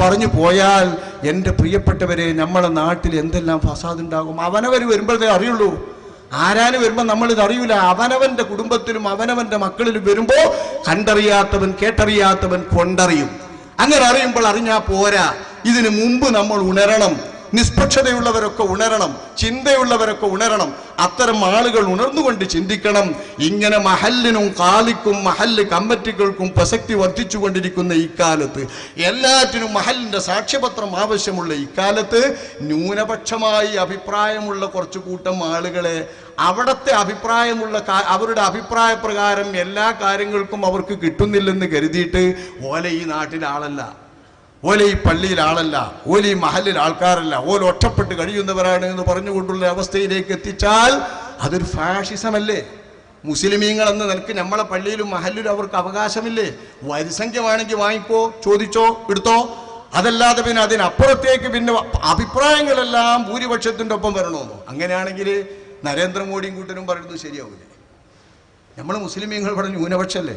പറഞ്ഞു പോയാൽ എന്റെ പ്രിയപ്പെട്ടവരെ നമ്മളെ നാട്ടിൽ എന്തെല്ലാം ഫസാദ് ഉണ്ടാകും? അവനവർ വരുമ്പോഴേ അറിയുള്ളൂ. ആരാന് വരുമ്പോൾ നമ്മളിത് അറിയില്ല അവനവന്റെ കുടുംബത്തിലും അവനവന്റെ മക്കളിലും വരുമ്പോൾ കണ്ടറിയാത്തവൻ കേട്ടറിയാത്തവൻ കൊണ്ടറിയും. അങ്ങനെ അറിയുമ്പോൾ അറിഞ്ഞാൽ പോരാ. ഇതിനു മുമ്പ് നമ്മൾ ഉണരണം. നിഷ്പക്ഷതയുള്ളവരൊക്കെ ഉണരണം ചിന്തയുള്ളവരൊക്കെ ഉണരണം അത്തരം ആളുകൾ ഉണർന്നുകൊണ്ട് ചിന്തിക്കണം. ഇങ്ങനെ മഹല്ലിനും കാലിക്കും മഹല്ല് കമ്മറ്റികൾക്കും പ്രസക്തി വർദ്ധിച്ചുകൊണ്ടിരിക്കുന്ന ഇക്കാലത്ത് എല്ലാറ്റിനും മഹലിന്റെ സാക്ഷ്യപത്രം ആവശ്യമുള്ള ഇക്കാലത്ത് ന്യൂനപക്ഷമായി അഭിപ്രായമുള്ള കുറച്ചു കൂട്ടം ആളുകളെ അവിടത്തെ അഭിപ്രായമുള്ള അവരുടെ അഭിപ്രായ പ്രകാരം എല്ലാ കാര്യങ്ങൾക്കും അവർക്ക് കിട്ടുന്നില്ലെന്ന് കരുതിയിട്ട് ഓല ഈ നാട്ടിലെ ആളല്ല. ഓല ഈ പള്ളിയിൽ ആളല്ല ഓലെ ഈ മഹലിൽ ആൾക്കാരല്ല ഓല ഒറ്റപ്പെട്ട് കഴിയുന്നവരാണ് എന്ന് പറഞ്ഞുകൊണ്ടുള്ള അവസ്ഥയിലേക്ക് എത്തിച്ചാൽ അതൊരു ഫാഷിസമല്ലേ? മുസ്ലിമീങ്ങൾ എന്ന നിനക്ക് നമ്മളെ പള്ളിയിലും മഹലിലും അവർക്ക് അവകാശമില്ലേ? വരിസംഖ്യ വേണമെങ്കിൽ വാങ്ങിക്കോ ചോദിച്ചോ എടുത്തോ? അതല്ലാതെ പിന്നെ അതിനപ്പുറത്തേക്ക് പിന്നെ അഭിപ്രായങ്ങളെല്ലാം ഭൂരിപക്ഷത്തിന്റെ ഒപ്പം വരണമെന്നോ? അങ്ങനെയാണെങ്കിൽ നരേന്ദ്രമോദിയും കൂട്ടരും പറയുന്നത് ശരിയാവില്ലേ നമ്മൾ മുസ്ലിമീങ്ങൾ ഇവിടെ ന്യൂനപക്ഷല്ലേ?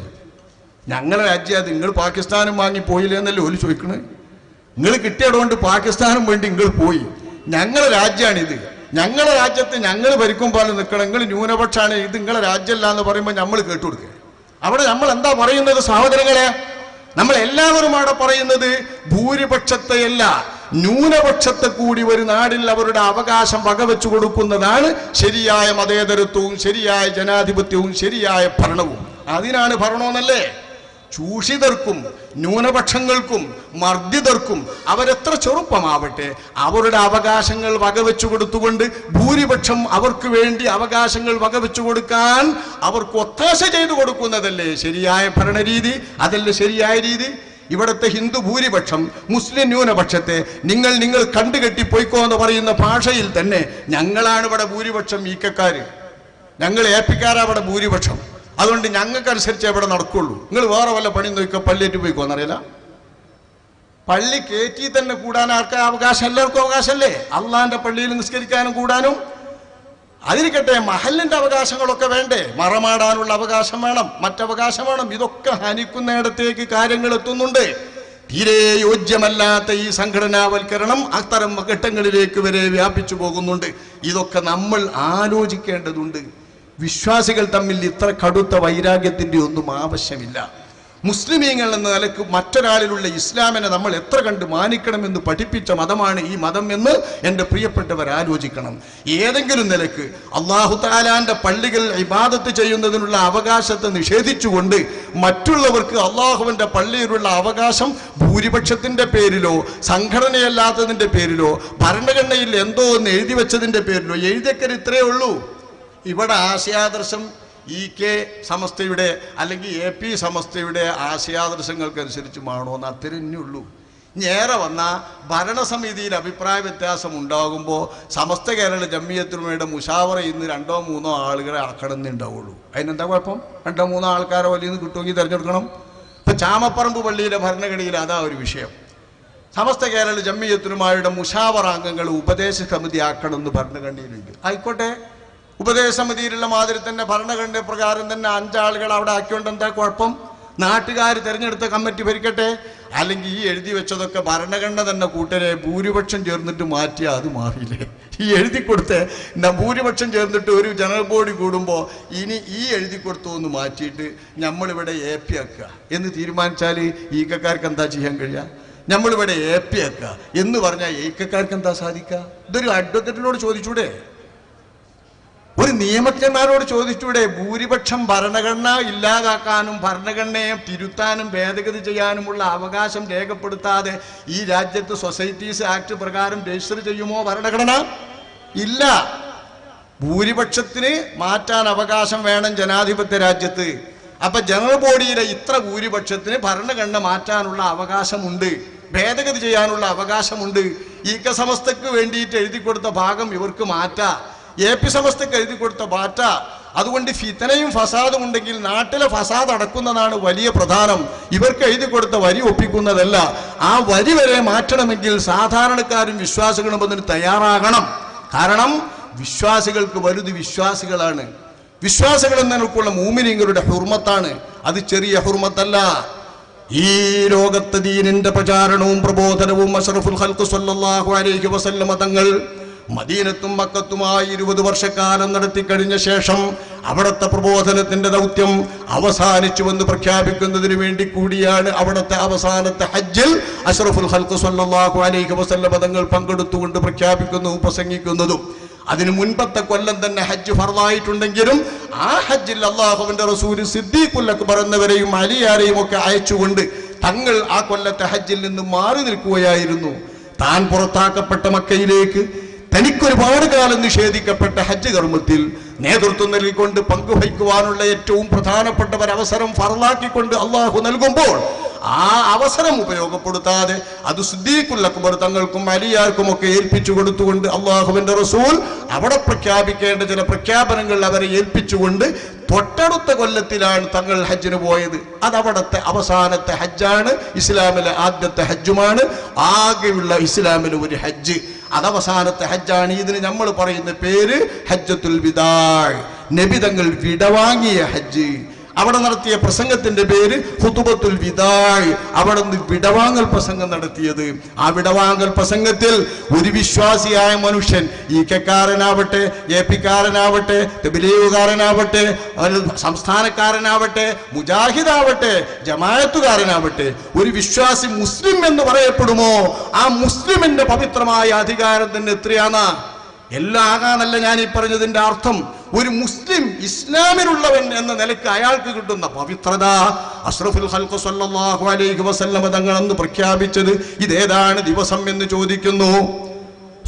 ഞങ്ങളെ രാജ്യം നിങ്ങൾ പാകിസ്ഥാനും വാങ്ങി പോയില്ലേ എന്നല്ലേ ഓൽ ചോദിക്കണേ? നിങ്ങൾ കിട്ടിയതുകൊണ്ട് പാകിസ്ഥാനും വേണ്ടി നിങ്ങൾ പോയി. ഞങ്ങളെ രാജ്യമാണിത് ഞങ്ങളെ രാജ്യത്ത് ഞങ്ങൾ ഭരിക്കും പോലെ നിൽക്കണം നിങ്ങൾ ന്യൂനപക്ഷമാണ് ഇത് നിങ്ങളെ രാജ്യമല്ല എന്ന് പറയുമ്പോൾ നമ്മൾ കേട്ടുകൊടുക്കുക അവിടെ നമ്മൾ എന്താ പറയുന്നത് സഹോദരങ്ങളെ? നമ്മൾ എല്ലാവരും അവിടെ പറയുന്നത് ഭൂരിപക്ഷത്തെയല്ല ന്യൂനപക്ഷത്തെ കൂടി ഒരു നാടിൽ അവരുടെ അവകാശം വകവെച്ചു കൊടുക്കുന്നതാണ് ശരിയായ മതേതരത്വവും ശരിയായ ജനാധിപത്യവും ശരിയായ ഭരണവും. അതിനാണ് ഭരണമെന്നല്ലേ? ചൂഷിതർക്കും ന്യൂനപക്ഷങ്ങൾക്കും മർദ്ദിതർക്കും അവരെത്ര ചെറുപ്പമാവട്ടെ അവരുടെ അവകാശങ്ങൾ വകവെച്ചു കൊടുത്തുകൊണ്ട് ഭൂരിപക്ഷം അവർക്ക് വേണ്ടി അവകാശങ്ങൾ വകവെച്ചു കൊടുക്കാൻ അവർക്ക് ഒത്താശ ചെയ്തു കൊടുക്കുന്നതല്ലേ ശരിയായ ഭരണരീതി? അതല്ലേ ശരിയായ രീതി? ഇവിടുത്തെ ഹിന്ദു ഭൂരിപക്ഷം മുസ്ലിം ന്യൂനപക്ഷത്തെ നിങ്ങൾ നിങ്ങൾ കണ്ടുകെട്ടി പോയിക്കോ എന്ന് പറയുന്ന ഭാഷയിൽ തന്നെ ഞങ്ങളാണ് ഇവിടെ ഭൂരിപക്ഷം ഈക്കക്കാര്. ഞങ്ങൾ ഏപ്പിക്കാരാണ് ഇവിടെ ഭൂരിപക്ഷം. അതുകൊണ്ട് ഞങ്ങൾക്കനുസരിച്ച് എവിടെ നടക്കുള്ളൂ. നിങ്ങൾ വേറെ വല്ല പണി നോക്കുക പള്ളിയേറ്റ് പോയിക്കോന്നറിയില്ല പള്ളി കയറ്റി തന്നെ കൂടാൻ ആർക്കാ അവകാശം എല്ലാവർക്കും അവകാശമല്ലേ? അള്ളാന്റെ പള്ളിയിൽ നിസ്കരിക്കാനും കൂടാനും. അതിരിക്കട്ടെ മഹലിന്റെ അവകാശങ്ങളൊക്കെ വേണ്ടേ? മറമാടാനുള്ള അവകാശം വേണം മറ്റവകാശം വേണം. ഇതൊക്കെ ഹനിക്കുന്നിടത്തേക്ക് കാര്യങ്ങൾ എത്തുന്നുണ്ട്. തീരെ യോജ്യമല്ലാത്ത ഈ സംഘടനാവൽക്കരണം അത്തരം ഘട്ടങ്ങളിലേക്ക് വരെ വ്യാപിച്ചു പോകുന്നുണ്ട്. ഇതൊക്കെ നമ്മൾ ആലോചിക്കേണ്ടതുണ്ട്. വിശ്വാസികൾ തമ്മിൽ ഇത്ര കടുത്ത വൈരാഗ്യത്തിന്റെ ഒന്നും ആവശ്യമില്ല. മുസ്ലിമീങ്ങൾ എന്ന നിലയ്ക്ക് മറ്റൊരാളിലുള്ള ഇസ്ലാമിനെ നമ്മൾ എത്ര കണ്ട് മാനിക്കണമെന്ന് പഠിപ്പിച്ച മതമാണ് ഈ മതം എന്ന് എന്റെ പ്രിയപ്പെട്ടവർ ആലോചിക്കണം. ഏതെങ്കിലും നിലയ്ക്ക് അള്ളാഹു താലാന്റെ പള്ളികൾ ഇബാദത്ത് ചെയ്യുന്നതിനുള്ള അവകാശത്തെ നിഷേധിച്ചുകൊണ്ട് മറ്റുള്ളവർക്ക് അള്ളാഹുവിന്റെ പള്ളിയിലുള്ള അവകാശം ഭൂരിപക്ഷത്തിന്റെ പേരിലോ സംഘടനയല്ലാത്തതിന്റെ പേരിലോ ഭരണഘടനയിൽ എന്തോ ഒന്ന് എഴുതി വെച്ചതിന്റെ പേരിലോ എഴുതിയക്കർ ഇത്രയേ ഉള്ളൂ. ഇവിടെ ആശയാദർശം ഇ കെ സമസ്തയുടെ അല്ലെങ്കിൽ എ പി സമസ്തയുടെ ആശയാദർശങ്ങൾക്കനുസരിച്ച് മാണോന്ന് അത്തിരിഞ്ഞുള്ളൂ നേരെ വന്ന ഭരണസമിതിയിൽ അഭിപ്രായ വ്യത്യാസം ഉണ്ടാകുമ്പോൾ സമസ്ത കേരള ജമ്മിയത്തിനുമയുടെ മുഷാവറ ഇന്ന് രണ്ടോ മൂന്നോ ആളുകളെ ആക്കണമെന്നുണ്ടാവുള്ളൂ അതിനെന്താ കുഴപ്പം? രണ്ടോ മൂന്നോ ആൾക്കാരെ വലിയ കിട്ടുമെങ്കിൽ തിരഞ്ഞെടുക്കണം. ഇപ്പം ചാമപ്പറമ്പ് പള്ളിയിലെ ഭരണഘടനയിൽ അതാ ഒരു വിഷയം. സമസ്ത കേരള ജമ്മിയത്തിനുമായുടെ മുഷാവറ അംഗങ്ങൾ ഉപദേശ സമിതി ആക്കണമെന്ന് ഭരണഘടനയിലുണ്ട്. ആയിക്കോട്ടെ. ഉപദേശ സമിതിയിലുള്ള മാതിരി തന്നെ ഭരണഘടന പ്രകാരം തന്നെ അഞ്ചാളുകൾ അവിടെ ആക്കിയോണ്ട് എന്താ കുഴപ്പം? നാട്ടുകാർ തിരഞ്ഞെടുത്ത കമ്മിറ്റി ഭരിക്കട്ടെ? അല്ലെങ്കിൽ ഈ എഴുതി വെച്ചതൊക്കെ ഭരണഘടന തന്നെ കൂട്ടരെ ഭൂരിപക്ഷം ചേർന്നിട്ട് മാറ്റിയാൽ അത് മാറിയില്ലേ? ഈ എഴുതി കൊടുത്ത് ഭൂരിപക്ഷം ചേർന്നിട്ട് ഒരു ജനറൽ ബോഡി കൂടുമ്പോൾ ഇനി ഈ എഴുതി കൊടുത്തു ഒന്ന് മാറ്റിയിട്ട് നമ്മളിവിടെ എ പി ആക്കുക എന്ന് തീരുമാനിച്ചാൽ ഈക്കക്കാർക്ക് എന്താ ചെയ്യാൻ കഴിയുക നമ്മളിവിടെ എ പി ആക്കുക എന്ന് പറഞ്ഞാൽ ഏക്കക്കാർക്ക് എന്താ സാധിക്കുക ഇതൊരു അഡ്വക്കറ്റിനോട് ചോദിച്ചൂടെ? ഒരു നിയമജ്ഞന്മാരോട് ചോദിച്ചൂടെ ഭൂരിപക്ഷം ഭരണഘടന ഇല്ലാതാക്കാനും ഭരണഘടനയെ തിരുത്താനും ഭേദഗതി ചെയ്യാനുമുള്ള അവകാശം രേഖപ്പെടുത്താതെ ഈ രാജ്യത്ത് സൊസൈറ്റീസ് ആക്ട് പ്രകാരം രജിസ്റ്റർ ചെയ്യുമോ ഭരണഘടന? ഇല്ല. ഭൂരിപക്ഷത്തിന് മാറ്റാൻ അവകാശം വേണം ജനാധിപത്യ രാജ്യത്ത്. അപ്പൊ ജനറൽ ബോഡിയിലെ ഇത്ര ഭൂരിപക്ഷത്തിന് ഭരണഘടന മാറ്റാനുള്ള അവകാശമുണ്ട്. ഭേദഗതി ചെയ്യാനുള്ള അവകാശമുണ്ട്. ഈക്ക സമസ്തക്ക് വേണ്ടിയിട്ട് എഴുതി കൊടുത്ത ഭാഗം ഇവർക്ക് മാറ്റാം. എ പി സമസ്തക്ക് എഴുതി കൊടുത്ത ബാറ്റ. അതുകൊണ്ട് ഫിത്തനയും ഫസാദും ഉണ്ടെങ്കിൽ നാട്ടിലെ ഫസാദ് അടക്കുന്നതാണ് വലിയ പ്രധാനം. ഇവർക്ക് എഴുതി കൊടുത്ത വരി ഒപ്പിക്കുന്നതല്ല. ആ വരി വരെ മാറ്റണമെങ്കിൽ സാധാരണക്കാരും വിശ്വാസികളും അതിന് തയ്യാറാകണം. കാരണം വിശ്വാസികൾക്ക് വലുത് വിശ്വാസികളാണ്. വിശ്വാസികൾ എന്നതിനുള്ള മൂമിനിങ്ങളുടെ ഹുർമത്താണ്. അത് ചെറിയ ഹുർമത്തല്ല. ഈ ലോകത്ത് ദീനിന്റെ പ്രചാരണവും പ്രബോധനവും അഷറഫുൽ ഹൽക്കു സല്ലാഹു അലൈഹി വസല്ലമ തങ്ങൾ മദീനത്തും മക്കത്തുമായി ഇരുപത് വർഷക്കാലം നടത്തി കഴിഞ്ഞ ശേഷം അവിടുത്തെ പ്രബോധനത്തിന്റെ ദൗത്യം അവസാനിച്ചുവെന്ന് പ്രഖ്യാപിക്കുന്നതിന് വേണ്ടി കൂടിയാണ് അവിടുത്തെ അവസാനത്തെ ഹജ്ജിൽ അഷ്റഫുൽ ഹൽക്ക് സല്ലല്ലാഹു അലൈഹി വസല്ല പദങ്ങൾ പങ്കെടുത്തുകൊണ്ട് പ്രഖ്യാപിക്കുന്നതും പ്രസംഗിക്കുന്നതും. അതിന് മുൻപത്തെ കൊല്ലം തന്നെ ഹജ്ജ് ഫർലായിട്ടുണ്ടെങ്കിലും ആ ഹജ്ജിൽ അള്ളാഹുവിന്റെ റസൂൽ സിദ്ദീഖുൽ അക്ബർ എന്നവരെയും അലിയാരെയും ഒക്കെ അയച്ചുകൊണ്ട് തങ്ങൾ ആ കൊല്ലത്തെ ഹജ്ജിൽ നിന്ന് മാറി നിൽക്കുകയായിരുന്നു. താൻ പുറത്താക്കപ്പെട്ട മക്കയിലേക്ക് തനിക്കൊരുപാട് കാലം നിഷേധിക്കപ്പെട്ട ഹജ്ജ് കർമ്മത്തിൽ നേതൃത്വം നൽകിക്കൊണ്ട് പങ്കുവയ്ക്കുവാനുള്ള ഏറ്റവും പ്രധാനപ്പെട്ട ഒരവസരം ഫറലാക്കിക്കൊണ്ട് അള്ളാഹു നൽകുമ്പോൾ ആ അവസരം ഉപയോഗപ്പെടുത്താതെ അത് സിദ്ദീഖുൽ അക്ബർ തങ്ങൾക്കും അലിയാർക്കും ഒക്കെ ഏൽപ്പിച്ചു കൊടുത്തുകൊണ്ട് അള്ളാഹുവിന്റെ റസൂൽ അവിടെ പ്രഖ്യാപിക്കേണ്ട ചില പ്രഖ്യാപനങ്ങൾ അവരെ ഏൽപ്പിച്ചുകൊണ്ട് തൊട്ടടുത്ത കൊല്ലത്തിലാണ് തങ്ങൾ ഹജ്ജിന് പോയത്. അത് അവസാനത്തെ ഹജ്ജാണ് ഇസ്ലാമിലെ ആദ്യത്തെ ഹജ്ജുമാണ്. ആകെയുള്ള ഇസ്ലാമിലെ ഒരു ഹജ്ജ്. അത് അവസാനത്തെ ഹജ്ജാണ്. ഇതിന് നമ്മൾ പറയുന്ന പേര് ഹജ്ജത്തുൽ വിദാഴ് നബിതങ്ങൾ വിടവാങ്ങിയ ഹജ്ജ്. അവിടെ നടത്തിയ പ്രസംഗത്തിന്റെ പേര് ഹുതുബത്തുൽ വിദായ്. അവിടെ വിടവാങ്ങൽ പ്രസംഗം നടത്തിയത്. ആ വിടവാങ്ങൽ പ്രസംഗത്തിൽ ഒരു വിശ്വാസിയായ മനുഷ്യൻ ഈ കെക്കാരനാവട്ടെ എ പിക്കാരനാവട്ടെ തെബിലീവുകാരനാവട്ടെ സംസ്ഥാനക്കാരനാവട്ടെ മുജാഹിദാവട്ടെ ജമായത്തുകാരനാവട്ടെ ഒരു വിശ്വാസി മുസ്ലിം എന്ന് പറയപ്പെടുമോ? ആ മുസ്ലിമിന്റെ പവിത്രമായ അധികാരം തന്നെ എത്രയാണ്? എല്ലാം ആകാനല്ല ഞാൻ ഈ പറഞ്ഞതിന്റെ അർത്ഥം. ഒരു മുസ്ലിം ഇസ്ലാമിലുള്ളവൻ എന്ന നിലയ്ക്ക് അയാൾക്ക് കിട്ടുന്ന പവിത്രത. അഷ്റഫുൽ ഹൽക്കു സല്ലല്ലാഹു അലൈഹി വസല്ലമ തങ്ങളെന്ന് പ്രഖ്യാപിച്ചത് ഇതേതാണ് ദിവസം എന്ന് ചോദിക്കുന്നു.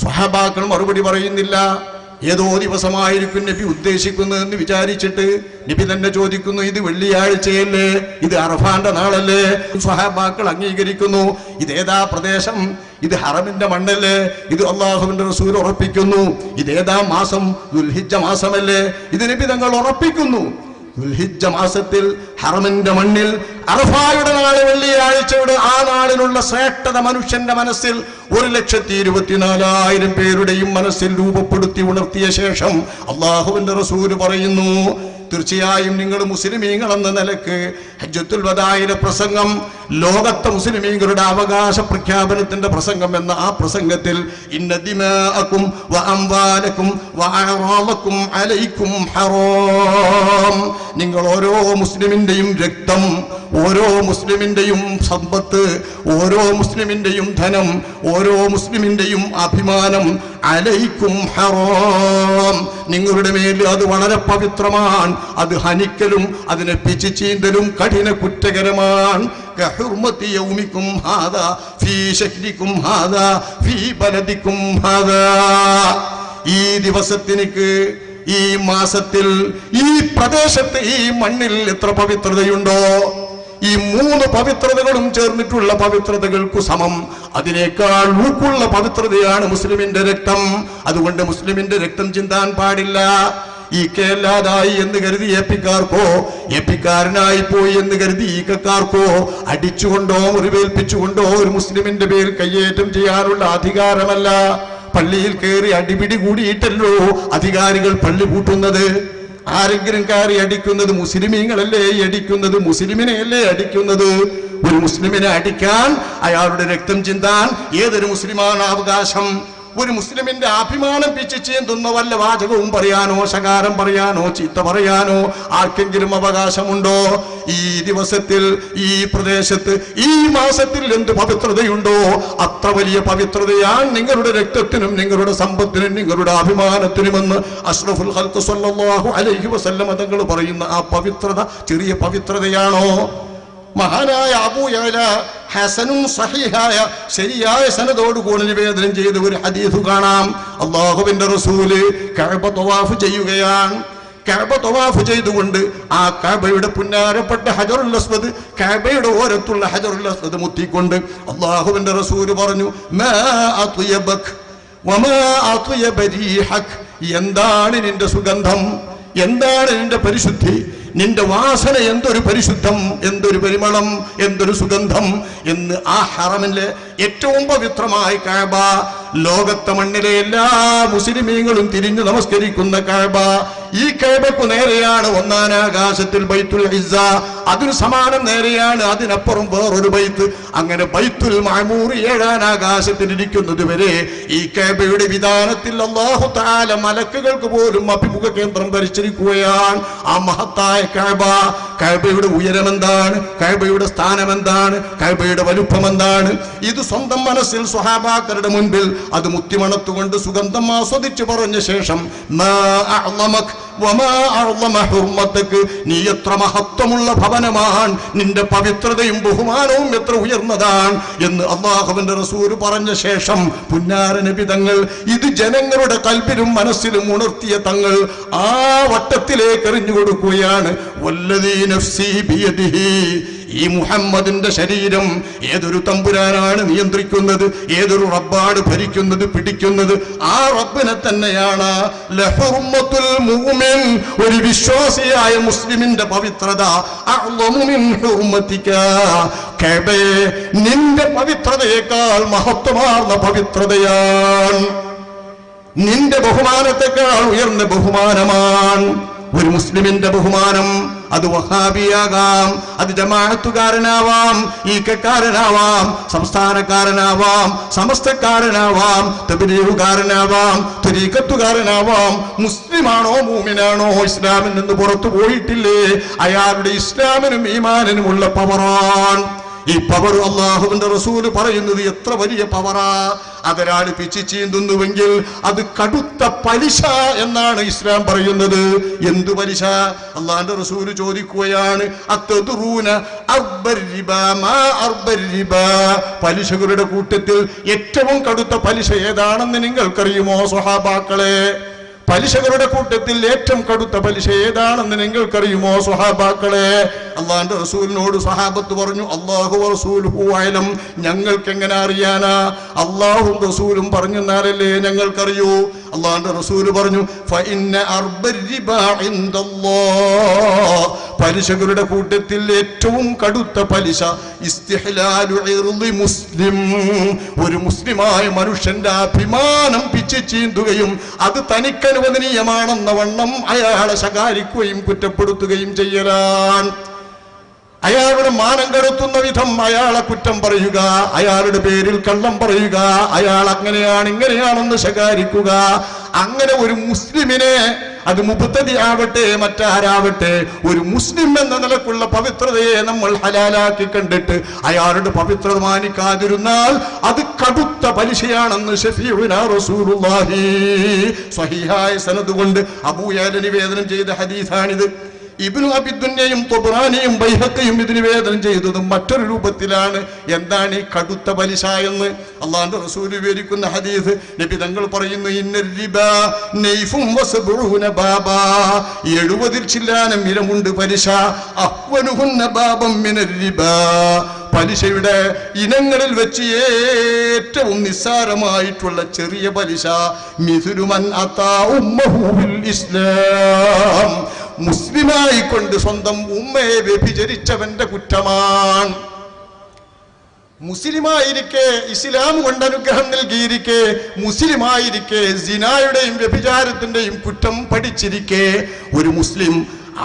സ്വഹബാക്കൾ മറുപടി പറയുന്നില്ല. ഏതോ ദിവസമായിരിക്കും നബി ഉദ്ദേശിക്കുന്നതെന്ന് വിചാരിച്ചിട്ട് നബി തന്നെ ചോദിക്കുന്നു ഇത് വെള്ളിയാഴ്ചയല്ലേ? ഇത് അർഫാന്റെ നാളല്ലേ? സഹാബാക്കൾ അംഗീകരിക്കുന്നു. ഇതേതാ പ്രദേശം? ഇത് ഹറമിന്റെ മണ്ണല്ലേ? ഇത് അള്ളാഹുവിന്റെ റസൂൽ ഉറപ്പിക്കുന്നു. ഇതേതാ മാസം? ദുൽഹിജ മാസമല്ലേ? ഇത് നബി തങ്ങൾ ഉറപ്പിക്കുന്നു. ദുൽഹിജ്ജ മാസത്തിൽ ഹറമിന്റെ മണ്ണിൽ അറഫായുടെ നാളെ വെള്ളിയാഴ്ചയുടെ ആ നാളിലുള്ള ശ്രേഷ്ഠത മനുഷ്യന്റെ മനസ്സിൽ ഒരു ലക്ഷത്തി ഇരുപത്തിനാലായിരം പേരുടെയും മനസ്സിൽ രൂപപ്പെടുത്തി ഉണർത്തിയ ശേഷം അള്ളാഹുവിന്റെ റസൂൽ പറയുന്നു തീർച്ചയായും നിങ്ങൾ മുസ്ലിമീങ്ങൾ എന്ന നിലയ്ക്ക് ഹജ്ജത്തുൽ വദായിലെ പ്രസംഗം ലോകത്തെ മുസ്ലിമീങ്ങളുടെ അവകാശ പ്രഖ്യാപനത്തിന്റെ പ്രസംഗം എന്ന ആ പ്രസംഗത്തിൽ ഇന്ന ദിമാഅക്കും വ അംവാലക്കും വ അഅറാദക്കും അലൈക്കും ഹറാം. നിങ്ങൾ ഓരോ മുസ്ലിമിന്റെയും രക്തം ഓരോ മുസ്ലിമിന്റെയും സമ്പത്ത് ഓരോ മുസ്ലിമിന്റെയും ധനം ഓരോ മുസ്ലിമിന്റെയും അഭിമാനം അലൈക്കും ഹറോം. നിങ്ങളുടെ മേൽ അത് വളരെ പവിത്രമാണ്. അത് ഹനിക്കലും അതിനെ പിച്ചിച്ചീന്തലും ചീന്തലും കഠിന കുറ്റകരമാണ്. യൗമിക്കും ഫീ ഫീ ഈ ദിവസത്തിനിക്ക് ഈ മാസത്തിൽ ഈ പ്രദേശത്ത് ഈ മണ്ണിൽ എത്ര പവിത്രതയുണ്ടോ? ഈ മൂന്ന് പവിത്രതകളും ചേർന്നിട്ടുള്ള പവിത്രതകൾക്കു സമം. അതിനേക്കാൾ ഊക്കുള്ള പവിത്രതയാണ് മുസ്ലിമിന്റെ രക്തം. അതുകൊണ്ട് മുസ്ലിമിന്റെ രക്തം ചിന്താൻ പാടില്ല. ഈ കേല്ലാതായി എന്ന് കരുതി എപ്പിക്കാർക്കോ എപ്പിക്കാരനായി പോയി എന്ന് കരുതി ഈക്കക്കാർക്കോ? അടിച്ചുകൊണ്ടോ മുറിവേൽപ്പിച്ചുകൊണ്ടോ ഒരു മുസ്ലിമിന്റെ പേരിൽ കയ്യേറ്റം ചെയ്യാനുള്ള അധികാരമല്ല. പള്ളിയിൽ കയറി അടിപിടി കൂടിയിട്ടല്ലോ അധികാരികൾ പള്ളി കൂട്ടുന്നത് ആരെങ്കിലും കയറി അടിക്കുന്നത് മുസ്ലിമീങ്ങളല്ലേ? അടിക്കുന്നത് മുസ്ലിമിനെയല്ലേ അടിക്കുന്നത്? ഒരു മുസ്ലിമിനെ അടിക്കാൻ അയാളുടെ രക്തം ചിന്താൻ ഏതൊരു മുസ്ലിമാണ് അവകാശം? ഒരു മുസ്ലിമിന്റെ അഭിമാനം പിച്ചിച്ചീന്തുന്ന വല്ല വാചകവും പറയാനോ ശകാരം പറയാനോ ചീത്ത പറയാനോ ആർക്കെങ്കിലും അവകാശമുണ്ടോ? ഈ ദിവസത്തിൽ ഈ പ്രദേശത്ത് ഈ മാസത്തിൽ എന്ത് പവിത്രതയുണ്ടോ? അത്ര വലിയ പവിത്രതയാണ് നിങ്ങളുടെ രക്തത്തിനും നിങ്ങളുടെ സമ്പത്തിനും നിങ്ങളുടെ അഭിമാനത്തിനുമെന്ന് അഷ്റഫുൽ ഹൽക്കു സല്ലാഹു അലൈഹി വസല്ലം തങ്ങൾ പറയുന്ന ആ പവിത്രത ചെറിയ പവിത്രതയാണോ? മഹാനായ അബൂയാല ഹസനും സഹിഹായ ശരിയായ സനതോടുകൂടി നിവേദനം ചെയ്ത ഒരു ഹദീസ് കാണാം. അള്ളാഹുവിന്റെ റസൂൽ കഅബ തൊവാഫ് ചെയ്യുകയാണ്. കഅബ തൊവാഫ് ചെയ്തുകൊണ്ട് ആ കഅബയുടെ പുന്നാരപ്പെട്ട ഹജറുൽ അസ്വദ് കഅബയുടെ ഓരത്തുള്ള ഹജറുൽ അസ്വദ് മുത്തിക്കൊണ്ട് അള്ളാഹുവിന്റെ റസൂൽ പറഞ്ഞു എന്താണ് നിന്റെ സുഗന്ധം? എന്താണ് നിന്റെ പരിശുദ്ധി? നിന്റെ വാസന എന്തൊരു പരിശുദ്ധം എന്തൊരു പരിമളം എന്തൊരു സുഗന്ധം എന്ന് ആ ഹറമിലെ ഏറ്റവും പവിത്രമായ കാബ ലോകത്തെ മണ്ണിലെ എല്ലാ മുസ്ലിമീങ്ങളും തിരിഞ്ഞു നമസ്കരിക്കുന്ന കഴബ ഈ കഴബക്കു നേരെയാണ് ഒന്നാം ആകാശത്തിൽ ബൈത്തുൽ ഇസ്സ. അതിന് സമാനം നേരെയാണ് അതിനപ്പുറം വേറൊരു ബൈത്ത്. അങ്ങനെ ബൈത്തുൽ മഅമൂർ ഏഴാം ആകാശത്തിൽ ഇരിക്കുന്നത് വരെ ഈ കഴബയുടെ വിധാനത്തിൽ അള്ളാഹു താല മലക്കുകൾക്ക് പോലും അഭിമുഖ കേന്ദ്രം ഭരിച്ചിരിക്കുകയാണ് ആ മഹത്തായ കഴബ. കഴബയുടെ ഉയരം എന്താണ് കഴബയുടെ സ്ഥാനം എന്താണ് കഴബയുടെ വലുപ്പം എന്താണ് ഇത് സ്വന്തം മനസ്സിൽ സ്വഹാബാക്കരുടെ മുൻപിൽ അത് മുത്തിമണത്തുകൊണ്ട് സുഗന്ധം ആസ്വദിച്ചു പറഞ്ഞ ശേഷം നീ എത്ര മഹത്വമുള്ള ഭവനമാണ് നിന്റെ പവിത്രതയും ബഹുമാനവും എത്ര ഉയർന്നതാണ്? എന്ന് അള്ളാഹുവിന്റെ റസൂര് പറഞ്ഞ ശേഷം പുന്നാരനബി തങ്ങൾ ഇത് ജനങ്ങളുടെ കൽപ്പിലും മനസ്സിലും ഉണർത്തിയ തങ്ങൾ ആ വട്ടത്തിലേക്ക് എറിഞ്ഞു കൊടുക്കുകയാണ്. വല്ലതീ ഈ മുഹമ്മദിന്റെ ശരീരം ഏതൊരു തമ്പുരാനാണ് നിയന്ത്രിക്കുന്നത്? ഏതൊരു റബ്ബാണ് ഭരിക്കുന്നത് പിടിക്കുന്നത്? ആ റബ്ബിനെ തന്നെയാണ് ഒരു വിശ്വാസിയായ മുസ്ലിമിന്റെ പവിത്രത. നിന്റെ പവിത്രതയേക്കാൾ മഹത്വമാർന്ന പവിത്രതയാണ് നിന്റെ ബഹുമാനത്തെക്കാൾ ഉയർന്ന ബഹുമാനമാണ് ഒരു മുസ്ലിമിന്റെ ബഹുമാനം അത് വഹാബിയാകാം അത് ജമാഅത്തുകാരനാവാം ഈക്കക്കാരനാവാം സംസ്ഥാനക്കാരനാവാം സമസ്തക്കാരനാവാം തബിലീഹുകാരനാവാം തുരീക്കത്തുകാരനാവാം മുസ്ലിമാണോ മൂമിനാണോ ഇസ്ലാമിൽ നിന്ന് പുറത്തു പോയിട്ടില്ലേ? അയാളുടെ ഇസ്ലാമിനും ഈമാനിനുമുള്ള പവറാണ്. ഈ പവർ അള്ളാഹുവിന്റെ റസൂൽ പറയുന്നത് എത്ര വലിയ പവറാ. അതൊരാൾ പിച്ചി ചീന്തുന്നുവെങ്കിൽ അത് കടുത്ത പലിശ എന്നാണ് ഇസ്ലാം പറയുന്നത്. എന്തു പലിശ? അള്ളാഹിന്റെ റസൂൽ ചോദിക്കുകയാണ് പലിശകളുടെ കൂട്ടത്തിൽ ഏറ്റവും കടുത്ത പലിശ ഏതാണെന്ന് നിങ്ങൾക്കറിയുമോ സ്വഹാബാക്കളെ? പലിശകളുടെ കൂട്ടത്തിൽ ഏറ്റവും കടുത്ത പലിശ ഏതാണെന്ന് നിങ്ങൾക്കറിയുമോ സ്വഹാബാക്കളെ? അള്ളാന്റെ റസൂലിനോട് സ്വഹാബത്ത് പറഞ്ഞു അള്ളാഹു അയലം ഞങ്ങൾക്ക് എങ്ങനെ അറിയാനാ? അള്ളാഹും റസൂലും പറഞ്ഞെന്നാലല്ലേ ഞങ്ങൾക്കറിയൂ? അള്ളാന്റെ റസൂൽ പറഞ്ഞു. പലിശകളുടെ കൂട്ടത്തിൽ ഏറ്റവും കടുത്ത പലിശ മുസ്ലിം. ഒരു മുസ്ലിമായ മനുഷ്യന്റെ അഭിമാനം പിച്ചു ചീന്തുകയും അത് തനിക്കനുവദനീയമാണെന്ന വണ്ണം അയാളെ ശകാരിക്കുകയും കുറ്റപ്പെടുത്തുകയും ചെയ്യലാണ്. അയാളുടെ മാനം കെടുത്തുന്ന വിധം അയാളെ കുറ്റം പറയുക അയാളുടെ പേരിൽ കള്ളം പറയുക അയാൾ അങ്ങനെയാണ് ഇങ്ങനെയാണെന്ന് ശകാരിക്കുക അങ്ങനെ ഒരു മുസ്ലിമിനെ അത് മുപ്പത്തതി ആവട്ടെ മറ്റാരാവട്ടെ ഒരു മുസ്ലിം എന്ന നിലക്കുള്ള പവിത്രതയെ നമ്മൾ ഹലാലാക്കി കണ്ടിട്ട് അയാളുടെ പവിത്രത മാനിക്കാതിരുന്നാൽ അത് കടുത്ത പലിശയാണെന്ന് സ്വഹീഹായ സനദ് കൊണ്ട് അബൂയാല നിവേദനം ചെയ്ത ഹദീസാണിത്. ഇബ്നു അബിദുന്നയും തൊബ്രാനിയും ബൈഹക്കയും ഇതിന് വേദനം ചെയ്തതും മറ്റൊരു രൂപത്തിലാണ്. എന്താണ് ഈ കടുത്ത പലിശ എന്ന് അള്ളാന്റെ റസൂൽ വിവരിക്കുന്ന ഹദീസ്. നബി തങ്ങൾ പറയുന്നു എഴുപതിൽ ചില്ലാനം ഇരമുണ്ട് പലിശ. അഹ്വനുഹുന്ന ബാബം പലിശയുടെ ഇനങ്ങളിൽ വെച്ച് ഏറ്റവും നിസ്സാരമായിട്ടുള്ള ചെറിയ പലിശ മിഥുരുമൻ ഇസ്ലാം. മുസ്ലിമായി കൊണ്ട് സ്വന്തം ഉമ്മയെ വ്യഭിചരിച്ചവന്റെ കുറ്റമാണ്. മുസ്ലിമായിരിക്കെ ഇസ്ലാം കൊണ്ട് അനുഗ്രഹം നൽകിയിരിക്കെ മുസ്ലിമായിരിക്കെ ജിനായുടെയും വ്യഭിചാരത്തിന്റെയും കുറ്റം പഠിച്ചിരിക്കെ ഒരു മുസ്ലിം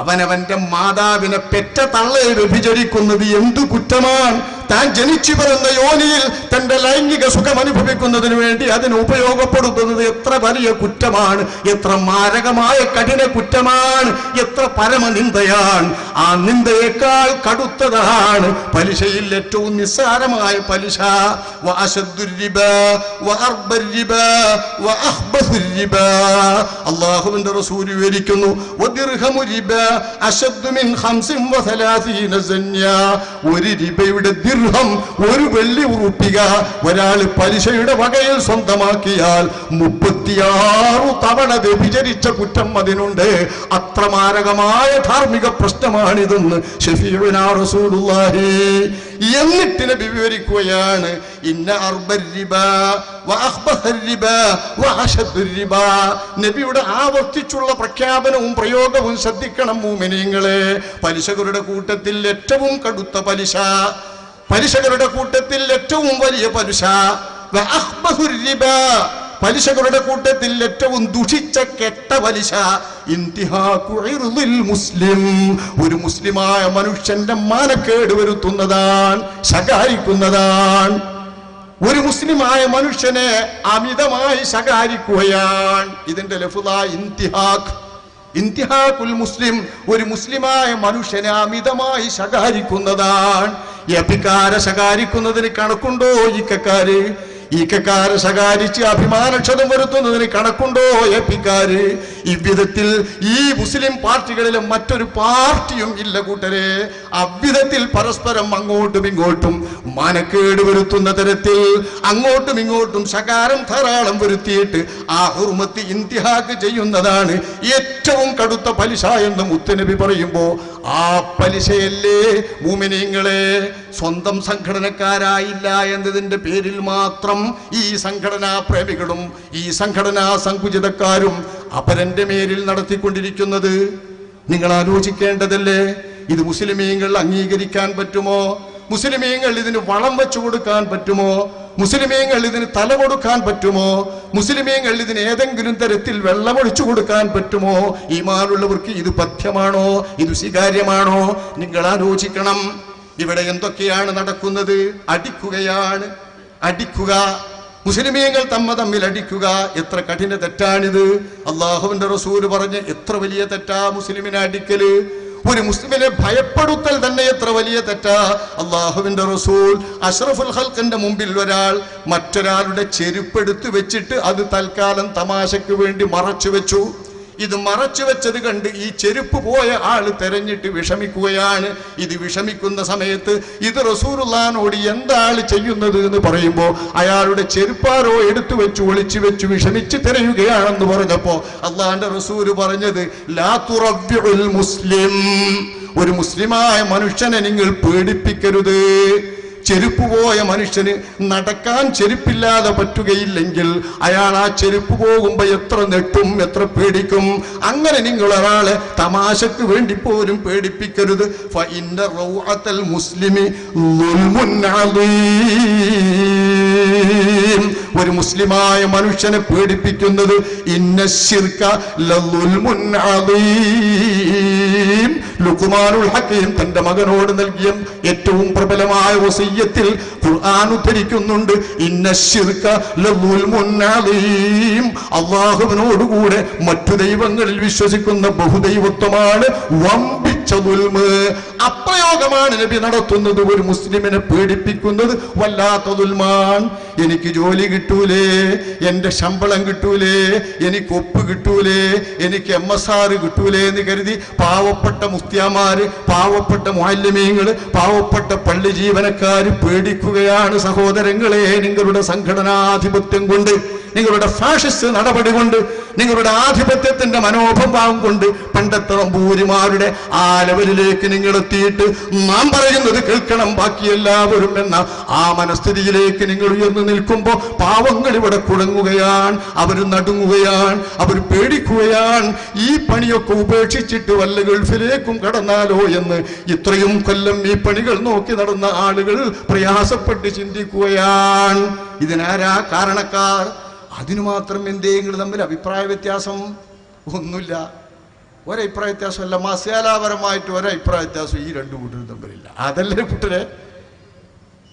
അവനവന്റെ മാതാവിനെ പെറ്റ തള്ളയെ വ്യഭിചരിക്കുന്നത് എന്തു കുറ്റമാണ്? താൻ ജനിച്ചു പിറന്ന യോനിയിൽ തന്റെ ലൈംഗിക സുഖം അനുഭവിക്കുന്നതിന് വേണ്ടി അതിന് ഉപയോഗപ്പെടുത്തുന്നത് എത്ര വലിയ കുറ്റമാണ് എത്ര മാരകമായ കഠിന കുറ്റമാണ് എത്ര പരമനിന്ദയാണ്. ആ നിന്ദയേക്കാൾ കടുത്തതാണ് പലിശയിൽ ഏറ്റവും നിസ്സാരമായ പലിശ. അള്ളാഹുവിന്റെ റസൂൽ വിവരിക്കുന്നു വദിർഹമു റിബ അശദ്ദു ദിർഹം ഒരു വെള്ളി ഉറുപ്പിക ഒരാൾ പലിശയുടെ വകയിൽ സ്വന്തമാക്കിയാൽ മുപ്പത്തിയാറു തവണ വ്യഭിചരിച്ച കുറ്റം അതിനുണ്ട്. അത്ര മാരകമായ ധാർമ്മിക പ്രശ്നമാണിതെന്ന് ഷഫീഉനാ റസൂലുള്ളാഹി എന്നിട്ട് നബി വിവരിക്കുകയാണ്. ഇന്ന നബിയുടെ ആവർത്തിച്ചുള്ള പ്രഖ്യാപനവും പ്രയോഗവും ശ്രദ്ധിക്കണം മൂമിനിയങ്ങളെ പലിശകരുടെ കൂട്ടത്തിൽ ഏറ്റവും കടുത്ത പലിശ പലിശകളുടെ കൂട്ടത്തിൽ ഏറ്റവും വലിയ പലിശ. പലിശകളുടെ കൂട്ടത്തിൽ ഏറ്റവും ദുഷിച്ച കെട്ട പലിശ. മുസ്ലിം. ഒരു മുസ്ലിമായ മനുഷ്യന്റെ മാനക്കേട് വരുത്തുന്നതാണ് ശകാരിക്കുന്നതാണ്. ഒരു മുസ്ലിമായ മനുഷ്യനെ അമിതമായി ശകാരിക്കുകയാണ്. ഇതിന്റെ ലഫുദ ഇന്തിഹാഖ് മുസ്ലിം ഒരു മുസ്ലിമായ മനുഷ്യനെ അമിതമായി ശകാരിക്കുന്നതാണ്. എപ്പിക്കാരെ ശകാരിക്കുന്നതിന് കണക്കുണ്ടോ ഇക്കക്കാര് ഈക്കക്കാര് ശകാരിച്ച് അഭിമാനക്ഷതം വരുത്തുന്നതിന് കണക്കുണ്ടോ എപ്പിക്കാര് ഈ വിധത്തിൽ ഈ മുസ്ലിം പാർട്ടികളിലെ മറ്റൊരു പാർട്ടിയും ഇല്ല കൂട്ടരെ. അவ்விധത്തിൽ പരസ്പരം അങ്ങോട്ടും ഇങ്ങോട്ടും മാനക്കേട് വരുത്തുന്ന തരത്തിൽ അങ്ങോട്ടും ഇങ്ങോട്ടും ശകാരം ധാരാളം വരുത്തിയിട്ട് ആ ഹുർമത്ത് ഇന്തിഹാക്ക് ചെയ്യുന്നതാണ് ഏറ്റവും കടുത്ത പലിശ എന്ന് മുത്തനബി പറയുമ്പോൾ ആ പലിശയല്ലേ മൂമിനിങ്ങളെ? സ്വന്തം സംഘടനക്കാരായില്ല എന്നതിന്റെ പേരിൽ മാത്രം ഈ സംഘടനാ പ്രേമികളും ഈ സംഘടനാ സങ്കുചിതക്കാരും അപരന്റെ മേലിൽ നടത്തിക്കൊണ്ടിരിക്കുന്നത്. നിങ്ങൾ ആലോചിക്കേണ്ടതല്ലേ ഇത് മുസ്ലിമീങ്ങൾ അംഗീകരിക്കാൻ പറ്റുമോ? മുസ്ലിമീങ്ങൾ ഇതിന് വളം വെച്ചു കൊടുക്കാൻ പറ്റുമോ? മുസ്ലിമീങ്ങൾ ഇതിന് തല കൊടുക്കാൻ പറ്റുമോ? മുസ്ലിമീങ്ങൾ ഇതിന് ഏതെങ്കിലും തരത്തിൽ വെള്ളമൊഴിച്ചു കൊടുക്കാൻ പറ്റുമോ? ഈമാനുള്ളവർക്ക് ഇത് പഥ്യമാണോ? ഇത് സ്വീകാര്യമാണോ? നിങ്ങൾ ആലോചിക്കണം. ഇവിടെ എന്തൊക്കെയാണ് നടക്കുന്നത്? അടിക്കുകയാണ്. അടിക്കുക. മുസ്ലിമീങ്ങൾ തമ്മ തമ്മിൽ അടിക്കുക. എത്ര കഠിന തെറ്റാണിത്. അള്ളാഹുവിന്റെ റസൂൽ പറഞ്ഞ് എത്ര വലിയ തെറ്റാ മുസ്ലിമിനെ അടിക്കൽ. ഒരു മുസ്ലിമിനെ ഭയപ്പെടുത്തൽ തന്നെ എത്ര വലിയ തെറ്റാ. അള്ളാഹുവിന്റെ റസൂൽ അഷ്റഫുൽ ഹൽക്കിന്റെ മുമ്പിൽ ഒരാൾ മറ്റൊരാളുടെ ചെരുപ്പെടുത്ത് വെച്ചിട്ട് അത് തൽക്കാലം തമാശക്ക് വേണ്ടി മറച്ചു വെച്ചു. ഇത് മറച്ചു വെച്ചത് കണ്ട് ഈ ചെരുപ്പ് പോയ ആൾ തെരഞ്ഞിട്ട് വിഷമിക്കുകയാണ്. ഇത് വിഷമിക്കുന്ന സമയത്ത് ഇത് റസൂറുല്ലാനോട് ആൾ ചെയ്യുന്നത് എന്ന് പറയുമ്പോൾ അയാളുടെ ചെരുപ്പാരോ എടുത്തു വെച്ച് ഒളിച്ചു വെച്ച് വിഷമിച്ച് തിരയുകയാണെന്ന് പറഞ്ഞപ്പോൾ അള്ളാന്റെ റസൂര് പറഞ്ഞത് ലാ തുറവ്യുൽ മുസ്ലിം. ഒരു മുസ്ലിമായ മനുഷ്യനെ നിങ്ങൾ പേടിപ്പിക്കരുത്. ചെരുപ്പ് പോയ മനുഷ്യന് നടക്കാൻ ചെരുപ്പില്ലാതെ പറ്റുകയില്ലെങ്കിൽ അയാൾ ആ ചെരുപ്പ് പോകുമ്പോ എത്ര നെട്ടും എത്ര പേടിക്കും അങ്ങനെ നിങ്ങൾ ഒരാളെ തമാശക്ക് വേണ്ടി പോലും പേടിപ്പിക്കരുത് മുസ്ലിമി. ഒരു മുസ്ലിമായ മനുഷ്യനെ പേടിപ്പിക്കുന്നത് ഇന്ന. ലുക്മാനുൽ ഹക്കീം തന്റെ മകനോട് നൽകിയ ഏറ്റവും പ്രബലമായ വസയ്യത്തിൽ ഖുർആൻ ഉദ്ധരിക്കുന്നുണ്ട് ഇന്ന. അള്ളാഹുവിനോടുകൂടെ മറ്റു ദൈവങ്ങളിൽ വിശ്വസിക്കുന്ന ബഹുദൈവത്വമാണ് വമ്പിച്ച ദുൽമ് അപ്രയോഗമാണ് നബി നടത്തുന്നത്. ഒരു മുസ്ലിമിനെ പേടിപ്പിക്കുന്നത് വല്ലാത്ത ദുൽമാൻ എനിക്ക് ജോലി കിട്ടൂലേ എന്റെ ശമ്പളം കിട്ടൂലേ എനിക്ക് ഒപ്പ് കിട്ടൂലേ എനിക്ക് എം എസ് ആർ കിട്ടൂലേ എന്ന് കരുതി പാവപ്പെട്ട മുസ്ത്യാമാര് പാവപ്പെട്ട മാലിന്യങ്ങൾ പാവപ്പെട്ട പള്ളി ജീവനക്കാർ പേടിക്കുകയാണ് സഹോദരങ്ങളെ നിങ്ങളുടെ സംഘടനാധിപത്യം കൊണ്ട്. നിങ്ങളുടെ ഫാഷിസ്റ്റ് നടപടി കൊണ്ട് നിങ്ങളുടെ ആധിപത്യത്തിന്റെ മനോഭാവം കൊണ്ട് പണ്ടത്തെ റമ്പൂരിമാരുടെ ആ ലെവലിലേക്ക് നിങ്ങൾ എത്തിയിട്ട് നാം പറയുന്നത് കേൾക്കണം ബാക്കി എല്ലാവരും എന്ന ആ മനസ്ഥിതിയിലേക്ക് നിങ്ങൾ ഉയർന്നു നിൽക്കുമ്പോൾ പാവങ്ങൾ ഇവിടെ കുടങ്ങുകയാണ് അവർ നടുങ്ങുകയാണ് അവർ പേടിക്കുകയാണ്. ഈ പണിയൊക്കെ ഉപേക്ഷിച്ചിട്ട് വല്ല ഗൾഫിലേക്കും കടന്നാലോ എന്ന് ഇത്രയും കൊല്ലം ഈ പണികൾ നോക്കി നടന്ന ആളുകൾ പ്രയാസപ്പെട്ട് ചിന്തിക്കുകയാണ്. ഇതിനാരാ കാരണക്കാർ? അതിനു മാത്രം എന്തെങ്കിലും തമ്മിൽ അഭിപ്രായ വ്യത്യാസം? ഒന്നുമില്ല. ഒരഭിപ്രായ വ്യത്യാസമല്ല. മസാലാപരമായിട്ട് ഒരഭിപ്രായ വ്യത്യാസം ഈ രണ്ടു കൂട്ടരും തമ്മിലില്ല. അതല്ലേ കൂട്ടരെ?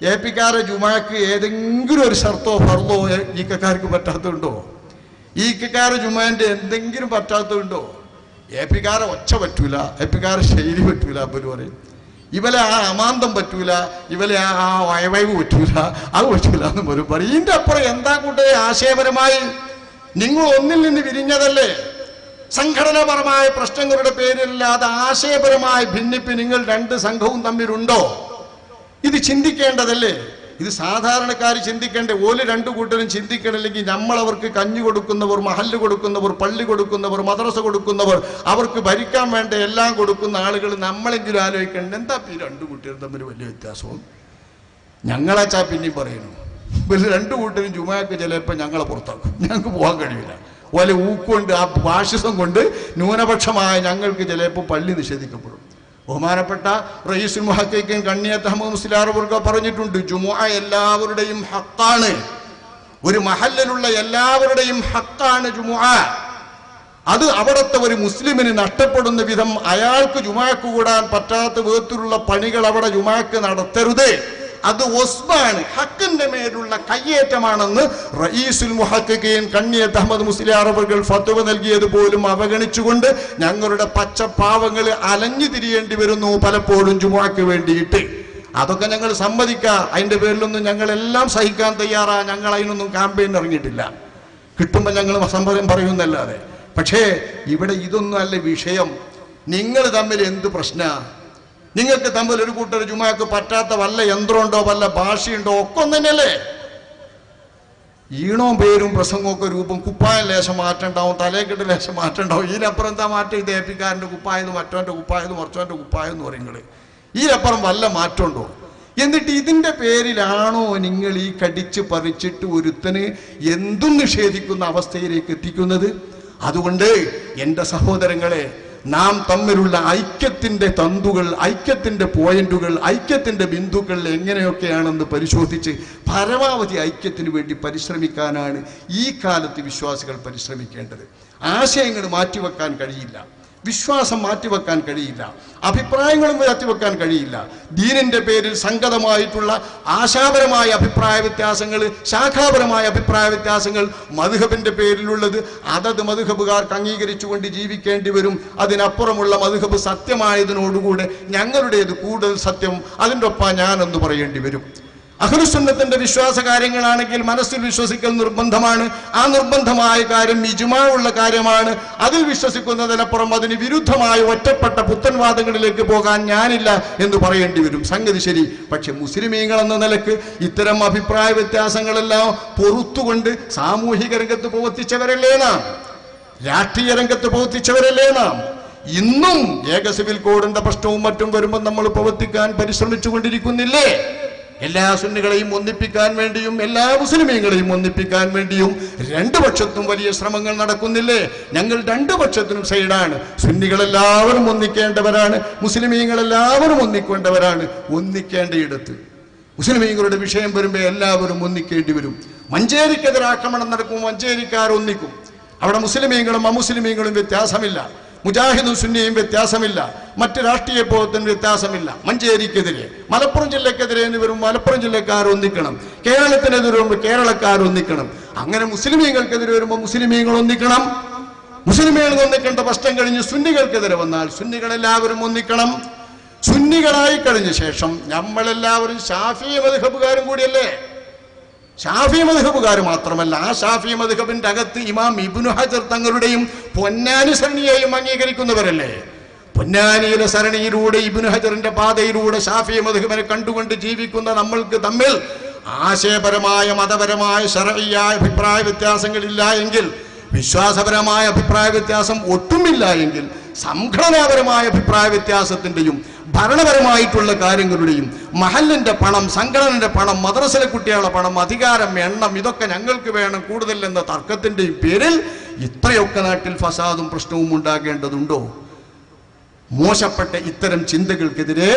എ പിക്കാരെ ജുമാക്ക് ഏതെങ്കിലും ഒരു ഷർത്തോ ഫർദോ ഈക്കക്കാർക്ക് പറ്റാത്തതുണ്ടോ? ഈക്കക്കാരെ ജുമാന്റെ എന്തെങ്കിലും പറ്റാത്തതുണ്ടോ? എ ഒച്ച പറ്റൂല. എ ശൈലി പറ്റൂല അപ്പോൾ പറയും ഇവലെ ആ അമാന്തം പറ്റൂല ഇവലെ ആ ആ വയവയവ് പറ്റൂല അത് പറ്റൂല എന്ന് പറയും. ഇതിന്റെ അപ്പുറം എന്താ കൂട്ടേ ആശയപരമായി? നിങ്ങൾ ഒന്നിൽ നിന്ന് വിരിഞ്ഞതല്ലേ? സംഘടനാപരമായ പ്രശ്നങ്ങളുടെ പേരില്ലാതെ ആശയപരമായ ഭിന്നിപ്പ് നിങ്ങൾ രണ്ട് സംഘവും തമ്മിലുണ്ടോ? ഇത് ചിന്തിക്കേണ്ടതല്ലേ? ഇത് സാധാരണക്കാർ ചിന്തിക്കേണ്ട ഓൽ രണ്ടു കൂട്ടരും ചിന്തിക്കണില്ലെങ്കിൽ നമ്മൾ അവർക്ക് കഞ്ഞി കൊടുക്കുന്നവർ മഹല്ല് കൊടുക്കുന്നവർ പള്ളി കൊടുക്കുന്നവർ മദ്രസ കൊടുക്കുന്നവർ അവർക്ക് ഭരിക്കാൻ വേണ്ട എല്ലാം കൊടുക്കുന്ന ആളുകൾ നമ്മളെങ്കിലും ആലോചിക്കേണ്ട എന്താ ഈ രണ്ടു കൂട്ടരും തമ്മിൽ വലിയ വ്യത്യാസവും? ഞങ്ങളാച്ചാ പിന്നെയും പറയുന്നു. ഇവർ രണ്ടു കൂട്ടരും ജുമാക്ക് ചിലപ്പോൾ ഞങ്ങളെ പുറത്താക്കും. ഞങ്ങൾക്ക് പോകാൻ കഴിയില്ല. പോലെ ഊക്കൊണ്ട് ആ ഭാഷിസം കൊണ്ട് ന്യൂനപക്ഷമായ ഞങ്ങൾക്ക് ചിലപ്പോൾ പള്ളി നിഷേധിക്കപ്പെടും. ബഹുമാനപ്പെട്ട റയീസുൽ മുഹക്കൻ കണ്ണിയത്ത് അഹമ്മദ് മുസ്ലിയാർ പറഞ്ഞിട്ടുണ്ട് ജുമുഅ എല്ലാവരുടെയും ഹക്കാണ്. ഒരു മഹല്ലിലുള്ള എല്ലാവരുടെയും ഹക്കാണ് ജുമുഅ. അത് അവിടുത്തെ ഒരു മുസ്ലിമിന് നഷ്ടപ്പെടുന്ന വിധം അയാൾക്ക് ജുമാക്ക് കൂടാൻ പറ്റാത്ത വിധത്തിലുള്ള പണികൾ അവിടെ ജുമാക്ക് നടത്തരുത്. അത് ഒസ്ബാണ് ഹക്കിന്റെ മേലുള്ള കയ്യേറ്റമാണെന്ന് റയീസുൽ മുഹക്കുകയും കണ്ണിയ അഹമ്മദ് അറബുകൾ ഫത്തുവ നൽകിയത് പോലും അവഗണിച്ചുകൊണ്ട് ഞങ്ങളുടെ പച്ചപ്പാവങ്ങൾ അലഞ്ഞു തിരിയേണ്ടി വരുന്നു പലപ്പോഴും ജുമാക്ക് വേണ്ടിയിട്ട്. അതൊക്കെ ഞങ്ങൾ സമ്മതിക്കുക അതിന്റെ പേരിലൊന്നും ഞങ്ങളെല്ലാം സഹിക്കാൻ തയ്യാറാ. ഞങ്ങൾ അതിനൊന്നും ക്യാമ്പയിൻ ഇറങ്ങിയിട്ടില്ല. കിട്ടുമ്പോൾ ഞങ്ങൾ സമ്മതം പറയുന്നല്ലാതെ. പക്ഷേ ഇവിടെ ഇതൊന്നും അല്ല വിഷയം. നിങ്ങൾ തമ്മിൽ എന്ത് പ്രശ്ന? നിങ്ങൾക്ക് തമ്മിൽ ഒരു കൂട്ടർ ജുമാക്ക് പറ്റാത്ത വല്ല യന്ത്രമുണ്ടോ വല്ല ഭാഷയുണ്ടോ ഒക്കെ ഒന്ന് തന്നെയല്ലേ ഈണവും പേരും പ്രസംഗവും ഒക്കെ രൂപം കുപ്പായം ലേശം മാറ്റണ്ടാവും തലേക്കിട്ട് ലേശം മാറ്റണ്ടാവും. ഇതിനപ്പുറം എന്താ മാറ്റം? ഇത് ഏപ്പിക്കാരന്റെ കുപ്പായെന്ന് മറ്റവന്റെ കുപ്പായെന്ന് കുപ്പായം എന്ന് പറയുന്നത് ഈനപ്പുറം വല്ല മാറ്റമുണ്ടോ? എന്നിട്ട് ഇതിന്റെ പേരിലാണോ നിങ്ങൾ ഈ കടിച്ച് പറിച്ചിട്ട് ഒരുത്തന് എന്തും നിഷേധിക്കുന്ന അവസ്ഥയിലേക്ക് എത്തിക്കുന്നത്? അതുകൊണ്ട് എന്റെ സഹോദരങ്ങളെ നാം തമ്മിലുള്ള ഐക്യത്തിന്റെ തന്തുകൾ ഐക്യത്തിന്റെ പോയിന്റുകൾ ഐക്യത്തിന്റെ ബിന്ദുക്കൾ എങ്ങനെയൊക്കെയാണെന്ന് പരിശോധിച്ച് പരമാവധി ഐക്യത്തിന് വേണ്ടി പരിശ്രമിക്കാനാണ് ഈ കാലത്ത് വിശ്വാസികൾ പരിശ്രമിക്കേണ്ടത്. ആശയങ്ങൾ മാറ്റിവെക്കാൻ കഴിയില്ല. വിശ്വാസം മാറ്റിവെക്കാൻ കഴിയില്ല. അഭിപ്രായങ്ങളും മാറ്റിവെക്കാൻ കഴിയില്ല. ദീനിന്റെ പേരിൽ സംഗതമായിട്ടുള്ള ആശാപരമായ അഭിപ്രായ വ്യത്യാസങ്ങൾ ശാഖാപരമായ അഭിപ്രായ വ്യത്യാസങ്ങൾ മധുഹബിന്റെ പേരിലുള്ളത്. അതത് മധുഹബുകാർക്ക് അംഗീകരിച്ചുകൊണ്ട് ജീവിക്കേണ്ടി വരും. അതിനപ്പുറമുള്ള മധുഹബ് സത്യമായതിനോടുകൂടെ ഞങ്ങളുടേത് കൂടുതൽ സത്യം. അതിന്റെ ഒപ്പം ഞാനെന്ന് പറയേണ്ടി വരും. അഹ്ലുസുന്നത്തിന്റെ വിശ്വാസ കാര്യങ്ങളാണെങ്കിൽ മനസ്സിൽ വിശ്വസിക്കൽ നിർബന്ധമാണ്. ആ നിർബന്ധമായ കാര്യം ഇജുമാവുള്ള കാര്യമാണ്. അതിൽ വിശ്വസിക്കുന്നതിനപ്പുറം അതിന് വിരുദ്ധമായ ഒറ്റപ്പെട്ട പുത്തൻവാദങ്ങളിലേക്ക് പോകാൻ ഞാനില്ല എന്ന് പറയേണ്ടി വരും. സംഗതി ശരി. പക്ഷെ മുസ്ലിമീങ്ങൾ എന്ന നിലയ്ക്ക് ഇത്തരം അഭിപ്രായ വ്യത്യാസങ്ങളെല്ലാം പൊറത്തുകൊണ്ട് സാമൂഹിക രംഗത്ത് പ്രവർത്തിച്ചവരല്ലേ നാം? രാഷ്ട്രീയ രംഗത്ത് പ്രവർത്തിച്ചവരല്ലേ നാം? ഇന്നും ഏക സിവിൽ കോഡിന്റെ പ്രശ്നവും മറ്റും വരുമ്പോൾ നമ്മൾ പ്രവർത്തിക്കാൻ പരിശ്രമിച്ചു കൊണ്ടിരിക്കുന്നില്ലേ എല്ലാ സുന്നികളെയും ഒന്നിപ്പിക്കാൻ വേണ്ടിയും എല്ലാ മുസ്ലിമീങ്ങളെയും ഒന്നിപ്പിക്കാൻ വേണ്ടിയും രണ്ടു പക്ഷത്തും വലിയ ശ്രമങ്ങൾ നടക്കുന്നില്ലേ? ഞങ്ങൾ രണ്ടു പക്ഷത്തിനും സൈഡാണ്. സുന്നികളെല്ലാവരും ഒന്നിക്കേണ്ടവരാണ്. മുസ്ലിമീങ്ങളെല്ലാവരും ഒന്നിക്കേണ്ടവരാണ്. ഒന്നിക്കേണ്ടയിടത്ത് മുസ്ലിമീങ്ങളുടെ വിഷയം വരുമ്പോൾ എല്ലാവരും ഒന്നിക്കേണ്ടി വരും. മഞ്ചേരിക്കെതിരെ ആക്രമണം നടക്കും മഞ്ചേരിക്കാർ ഒന്നിക്കും. അവിടെ മുസ്ലിമീങ്ങളും അമുസ്ലിമീങ്ങളും വ്യത്യാസമില്ല. മുജാഹിദും സുന്നിയും വ്യത്യാസമില്ല. മറ്റ് രാഷ്ട്രീയ ബോധത്തിന് വ്യത്യാസമില്ല. മഞ്ചേരിക്കെതിരെ മലപ്പുറം ജില്ലക്കെതിരെ എന്ന് വരും മലപ്പുറം ജില്ലക്കാർ ഒന്നിക്കണം. കേരളത്തിനെതിരെ വരുമ്പോൾ കേരളക്കാർ ഒന്നിക്കണം. അങ്ങനെ മുസ്ലിമീങ്ങൾക്കെതിരെ വരുമ്പോൾ മുസ്ലിമീങ്ങൾ ഒന്നിക്കണം. മുസ്ലിമീങ്ങൾ ഒന്നിക്കേണ്ട പ്രശ്നം കഴിഞ്ഞ് സുന്നികൾക്കെതിരെ വന്നാൽ സുന്നികൾ എല്ലാവരും ഒന്നിക്കണം. സുന്നികളായി കഴിഞ്ഞ ശേഷം നമ്മളെല്ലാവരും ഷാഫി മധുഹബുകാരും കൂടിയല്ലേ? ഷാഫി മധുഹബുകാർ മാത്രമല്ല ആ ഷാഫി മധുഹബിന്റെ അകത്ത് ഇമാം ഇബ്നു ഹജർ തങ്ങളുടെയും പൊന്നാനി സരണിയെയും അംഗീകരിക്കുന്നവരല്ലേ? പൊന്നാനിയിലെ സരണിയിലൂടെ ഇബ്നു ഹജറിന്റെ പാതയിലൂടെ ഷാഫി മധുഹബിനെ കണ്ടുകൊണ്ട് ജീവിക്കുന്ന നമ്മൾക്ക് തമ്മിൽ ആശയപരമായ മതപരമായ ശരവിയായ അഭിപ്രായ വ്യത്യാസങ്ങളില്ല എങ്കിൽ വിശ്വാസപരമായ അഭിപ്രായ വ്യത്യാസം ഒട്ടുമില്ല എങ്കിൽ സംഘടനാപരമായ അഭിപ്രായ വ്യത്യാസത്തിന്റെയും ഭരണപരമായിട്ടുള്ള കാര്യങ്ങളുടെയും മഹലിന്റെ പണം സംഘടനയുടെ പണം മദ്രസയിലെ കുട്ടികളുടെ പണം അധികാരം എണ്ണം ഇതൊക്കെ ഞങ്ങൾക്ക് വേണം കൂടുതൽ എന്ന തർക്കത്തിന്റെയും പേരിൽ ഇത്രയൊക്കെ നാട്ടിൽ ഫസാദും പ്രശ്നവും ഉണ്ടാകേണ്ടതുണ്ടോ? മോശപ്പെട്ട ഇത്തരം ചിന്തകൾക്കെതിരെ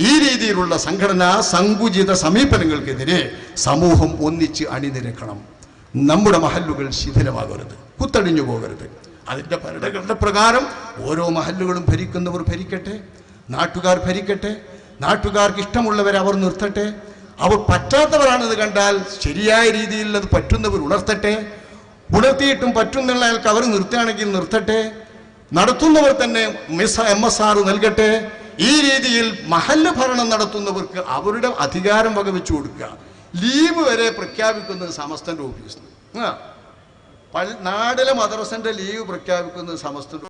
ഈ രീതിയിലുള്ള സംഘടനാ സങ്കുചിത സമീപനങ്ങൾക്കെതിരെ സമൂഹം ഒന്നിച്ച് അണിനിരക്കണം. നമ്മുടെ മഹല്ലുകൾ ശിഥിലമാകരുത് കുത്തടിഞ്ഞു പോകരുത്. അതിന്റെ ഭരണഘടന പ്രകാരം ഓരോ മഹല്ലുകളും ഭരിക്കുന്നവർ ഭരിക്കട്ടെ. നാട്ടുകാർ ഭരിക്കട്ടെ നാട്ടുകാർക്ക് ഇഷ്ടമുള്ളവരെ അവർ നിർത്തട്ടെ. അവർ പറ്റാത്തവരാണെന്ന് കണ്ടാൽ ശരിയായ രീതിയിൽ അത് പറ്റുന്നവർ ഉണർത്തട്ടെ. ഉണർത്തിയിട്ടും പറ്റുന്നുള്ള അയാൾക്ക് അവർ നിർത്തുകയാണെങ്കിൽ നിർത്തട്ടെ. നടത്തുന്നവർ തന്നെ മിസ് എം എസ് ആർ നൽകട്ടെ. ഈ രീതിയിൽ മഹല്ല ഭരണം നടത്തുന്നവർക്ക് അവരുടെ അധികാരം വകവെച്ചു കൊടുക്കുക. ലീവ് വരെ പ്രഖ്യാപിക്കുന്നത് സമസ്തന്റെ ഓഫീസിൽ. നാടിലെ മദ്രസന്റെ ലീവ് പ്രഖ്യാപിക്കുന്നത് സമസ്തന്റെ